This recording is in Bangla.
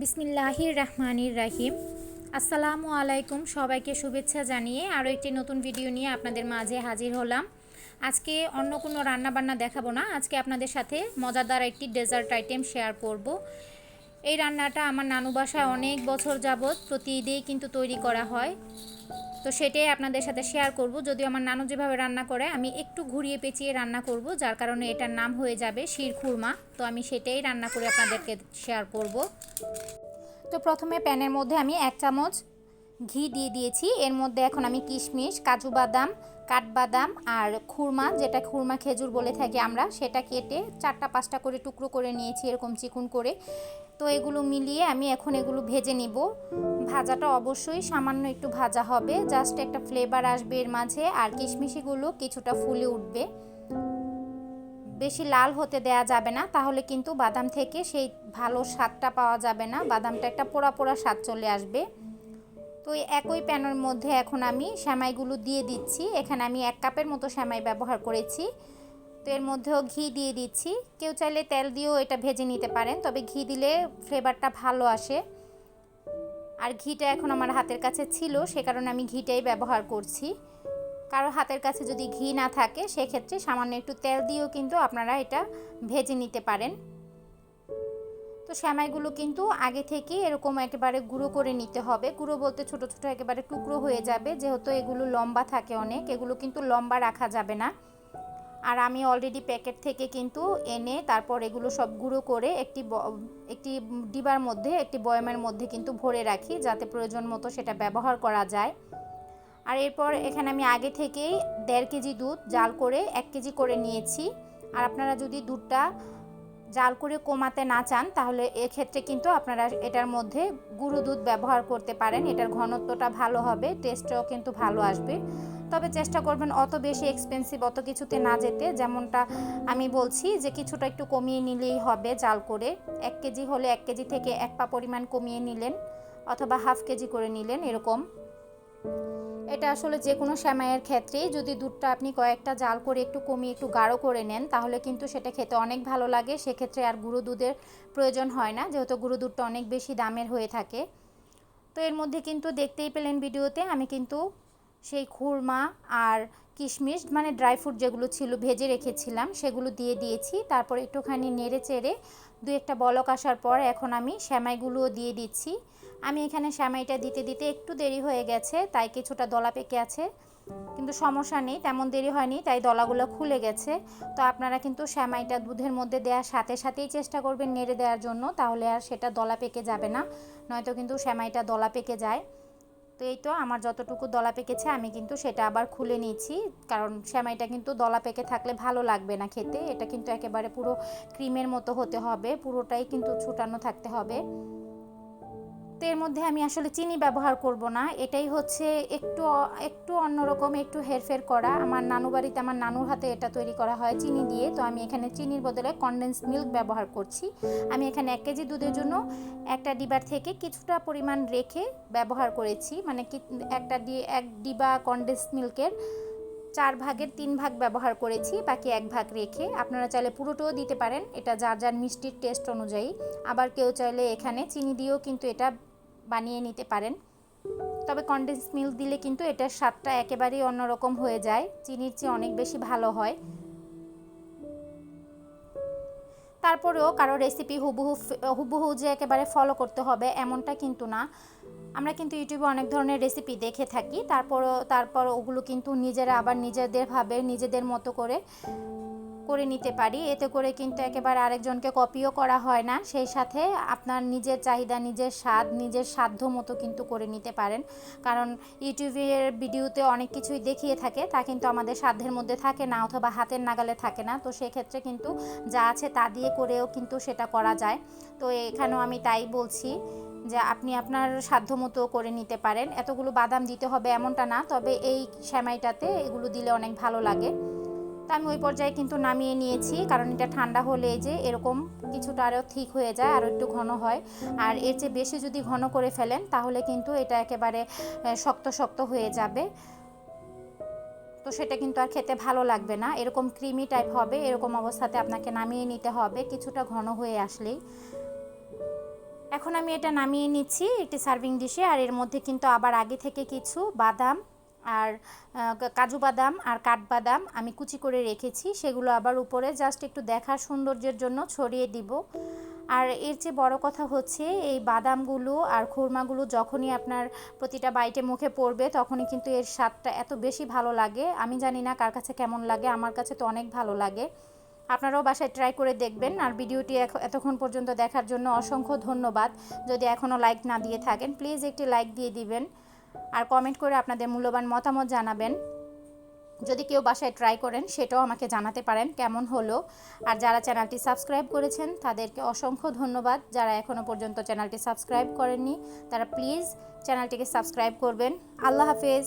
বিসমিল্লাহির রহমানির রাহিম আসসালামু আলাইকুম সবাইকে শুভেচ্ছা জানিয়ে আরও একটি নতুন ভিডিও নিয়ে আপনাদের মাঝে হাজির হলাম। আজকে অন্য কোনো রান্নাবান্না দেখাবো না। আজকে আপনাদের সাথে মজাদার একটি ডেজার্ট আইটেম শেয়ার করব। এই রান্নাটা আমার নানু বাসায় অনেক বছর যাবৎ প্রতি কিন্তু তৈরি করা হয়। তো সেটাই আপনাদের সাথে শেয়ার করব। যদিও আমার নানু যেভাবে রান্না করে, আমি একটু ঘুরিয়ে পেঁচিয়ে রান্না করব, যার কারণে এটার নাম হয়ে যাবে শির খুরমা। তো আমি সেটাই রান্না করে আপনাদেরকে শেয়ার করব। তো প্রথমে প্যানের মধ্যে আমি এক চামচ ঘি দিয়ে দিয়েছি। এর মধ্যে এখন আমি কিশমিশ, কাজু বাদাম কাঠবাদাম আর খুরমা, যেটা খুরমা খেজুর বলে থাকি আমরা, সেটা কেটে চারটা পাঁচটা করে টুকরো করে নিয়েছি এরকম চিকুন করে। তো এগুলো মিলিয়ে আমি এখন এগুলো ভেজে নিব। ভাজাটা অবশ্যই সামান্য একটু ভাজা হবে জাস্ট একটা ফ্লেভার আসবে এর মাঝে, আর কিশমিশিগুলো কিছুটা ফুলে উঠবে। বেশি লাল হতে দেয়া যাবে না, তাহলে কিন্তু বাদাম থেকে সেই ভালো স্বাদটা পাওয়া যাবে না, বাদামটা একটা পোড়া পোড়া স্বাদ চলে আসবে। তো একই প্যানের মধ্যে এখন আমি শ্যামাইগুলো দিয়ে দিচ্ছি। এখানে আমি এক কাপের মতো শ্যামাই ব্যবহার করেছি। তো এর মধ্যেও ঘি দিয়ে দিচ্ছি। কেউ চাইলে তেল দিয়েও এটা ভেজে নিতে পারেন, তবে ঘি দিলে ফ্লেভারটা ভালো আসে। আর ঘিটা এখন আমার হাতের কাছে ছিল, সে কারণে আমি ঘিটাই ব্যবহার করছি। কারও হাতের কাছে যদি ঘি না থাকে, সেক্ষেত্রে সামান্য একটু তেল দিয়েও কিন্তু আপনারা এটা ভেজে নিতে পারেন। তো শ্যামাইগুলো কিন্তু আগে থেকে এরকম একেবারে গুঁড়ো করে নিতে হবে। গুঁড়ো বলতে ছোট ছোট একেবারে টুকরো হয়ে যাবে। যেহেতু এগুলো লম্বা থাকে অনেক, এগুলো কিন্তু লম্বা রাখা যাবে না। আর আমি অলরেডি প্যাকেট থেকে কিন্তু এনে তারপর এগুলো সব গুঁড়ো করে একটি একটি ডিবার মধ্যে, একটি বয়মের মধ্যে কিন্তু ভরে রাখি যাতে প্রয়োজন মতো সেটা ব্যবহার করা যায়। আর এরপর এখানে আমি আগে থেকেই দেড় কেজি দুধ জাল করে এক কেজি করে নিয়েছি। আর আপনারা যদি দুধটা জাল করে কমাতে না চান, তাহলে এক্ষেত্রে কিন্তু আপনারা এটার মধ্যে গুঁড়ো দুধ ব্যবহার করতে পারেন। এটার ঘনত্বটা ভালো হবে টেস্টটাও কিন্তু ভালো আসবে। তবে চেষ্টা করবেন অত বেশি এক্সপেন্সিভ অত কিছুতে না যেতে। যেমনটা আমি বলছি যে, কিছুটা একটু কমিয়ে নিলেই হবে জাল করে। এক কেজি হলে এক কেজি থেকে এক পা পরিমাণ কমিয়ে নিলেন, অথবা হাফ কেজি করে নিলেন, এরকম। এটা আসলে যে কোনো শ্যামাইয়ের ক্ষেত্রেই যদি দুধটা আপনি কয়েকটা জাল করে একটু কমিয়ে একটু গাঢ় করে নেন, তাহলে কিন্তু সেটা খেতে অনেক ভালো লাগে। সেক্ষেত্রে আর গুঁড়ো দুধের প্রয়োজন হয় না, যেহেতু গুঁড়ো দুধটা অনেক বেশি দামের হয়ে থাকে। তো এর মধ্যে কিন্তু দেখতেই পেলেন ভিডিওতে, আমি কিন্তু সেই খুরমা আর কিশমিশ মানে ড্রাই ফ্রুট যেগুলো ছিল, ভেজে রেখেছিলাম, সেগুলো দিয়ে দিয়েছি। তারপর একটুখানি নেড়ে চেড়ে দু একটা বলক আসার পর এখন আমি শ্যামাইগুলোও দিয়ে দিচ্ছি। আমি এখানে শ্যামাইটা দিতে দিতে একটু দেরি হয়ে গেছে, তাই কিছুটা দলা পেকে আছে। কিন্তু সমস্যা নেই, তেমন দেরি হয়নি, তাই দলাগুলো খুলে গেছে। তো আপনারা কিন্তু শ্যামাইটা দুধের মধ্যে দেওয়ার সাথে সাথেই চেষ্টা করবেন নেড়ে দেওয়ার জন্য, তাহলে আর সেটা দলা পেকে যাবে না, নয়তো কিন্তু শ্যামাইটা দলা পেকে যায়। তো এই তো আমার যতটুকু দলা পেকেছে আমি কিন্তু সেটা আবার খুলে নিয়েছি। কারণ শ্যামাইটা কিন্তু দলা পেকে থাকলে ভালো লাগবে না খেতে। এটা কিন্তু একেবারে পুরো ক্রিমের মতো হতে হবে। পুরোটাই কিন্তু ছুটানো থাকতে হবে। তো এর মধ্যে আমি আসলে চিনি ব্যবহার করব না। এটাই হচ্ছে একটু একটু অন্যরকম, একটু হেরফের করা। আমার নানু বাড়িতে, আমার নানুর হাতে এটা তৈরি করা হয় চিনি দিয়ে। তো আমি এখানে চিনির বদলে কনডেন্স মিল্ক ব্যবহার করছি। আমি এখানে এক কেজি দুধের জন্য একটা ডিবার থেকে কিছুটা পরিমাণ রেখে ব্যবহার করেছি। মানে একটা ডি, এক ডিবা কনডেন্স মিল্কের চার ভাগের তিন ভাগ ব্যবহার করেছি, বাকি এক ভাগ রেখে। আপনারা চাইলে পুরোটাও দিতে পারেন। এটা যার যার মিষ্টির টেস্ট অনুযায়ী। আবার কেউ চাইলে এখানে চিনি দিয়েও কিন্তু এটা বানিয়ে নিতে পারেন। তবে কনডেন্স মিল্ক দিলে কিন্তু এটার স্বাদটা একেবারেই অন্যরকম হয়ে যায়। চিনির চেয়ে অনেক বেশি ভালো হয়। তারপরেও কারও রেসিপি হুবহু হুবহু যে একেবারে ফলো করতে হবে এমনটা কিন্তু না। আমরা কিন্তু ইউটিউবে অনেক ধরনের রেসিপি দেখে থাকি। তারপরও তারপর ওগুলো কিন্তু নিজেরা আবার নিজেদেরভাবে নিজেদের মতো করে করে নিতে পারি। এতে করে কিন্তু একেবারে আরেকজনকে কপিও করা হয় না। সেই সাথে আপনার নিজের চাহিদা, নিজের স্বাদ, নিজের সাধ্য মতো কিন্তু করে নিতে পারেন। কারণ ইউটিউবের ভিডিওতে অনেক কিছুই দেখিয়ে থাকে। তা কিন্তু আমাদের সাধ্যের মধ্যে থাকে না অথবা হাতের নাগালে থাকে না। তো সেক্ষেত্রে কিন্তু যা আছে তা দিয়ে করেও কিন্তু সেটা করা যায়। তো এখানেও আমি তাই বলছি যে আপনি আপনার সাধ্য মতো করে নিতে পারেন। এতগুলো বাদাম দিতে হবে এমনটা না। তবে এই শ্যামাইটাতে এগুলো দিলে অনেক ভালো লাগে। তা আমি ওই পর্যায়ে কিন্তু নামিয়ে নিয়েছি। কারণ এটা ঠান্ডা হলে যে এরকম কিছুটা আরও ঠিক হয়ে যায়, আরও একটু ঘন হয়। আর এর চেয়ে বেশি যদি ঘন করে ফেলেন, তাহলে কিন্তু এটা একেবারে শক্ত শক্ত হয়ে যাবে। তো সেটা কিন্তু আর খেতে ভালো লাগবে না। এরকম ক্রিমি টাইপ হবে, এরকম অবস্থাতে আপনাকে নামিয়ে নিতে হবে, কিছুটা ঘন হয়ে আসলেই। এখন আমি এটা নামিয়ে নিচ্ছি একটি সার্ভিং ডিশে, আর এর মধ্যে কিন্তু আবার আগে থেকে কিছু বাদাম আর কাজু বাদাম আর কাঠবাদাম আমি কুচি করে রেখেছি। সেগুলো আবার উপরে জাস্ট একটু দেখার সৌন্দর্যের জন্য ছড়িয়ে দিব। আর এর চেয়ে বড় কথা হচ্ছে, এই বাদামগুলো আর খুরমাগুলো যখনই আপনার প্রতিটা বাইটে মুখে পড়বে, তখনই কিন্তু এর স্বাদটা এত বেশি ভালো লাগে। আমি জানি না কার কাছে কেমন লাগে, আমার কাছে তো অনেক ভালো লাগে। আপনারাও বাসায় ট্রাই করে দেখবেন। আর ভিডিওটি এতক্ষণ পর্যন্ত দেখার জন্য অসংখ্য ধন্যবাদ। যদি এখনও লাইক না দিয়ে থাকেন, প্লিজ একটি লাইক দিয়ে দিবেন। আর কমেন্ট করে আপনাদের মূল্যবান মতামত জানাবেন। যদি কেউ বাসায় ট্রাই করেন, সেটাও আমাকে জানাতে পারেন কেমন হলো। আর যারা চ্যানেলটি সাবস্ক্রাইব করেছেন, তাদেরকে অসংখ্য ধন্যবাদ। যারা এখনও পর্যন্ত চ্যানেলটি সাবস্ক্রাইব করেননি, তারা প্লিজ চ্যানেলটিকে সাবস্ক্রাইব করবেন। আল্লাহ হাফেজ।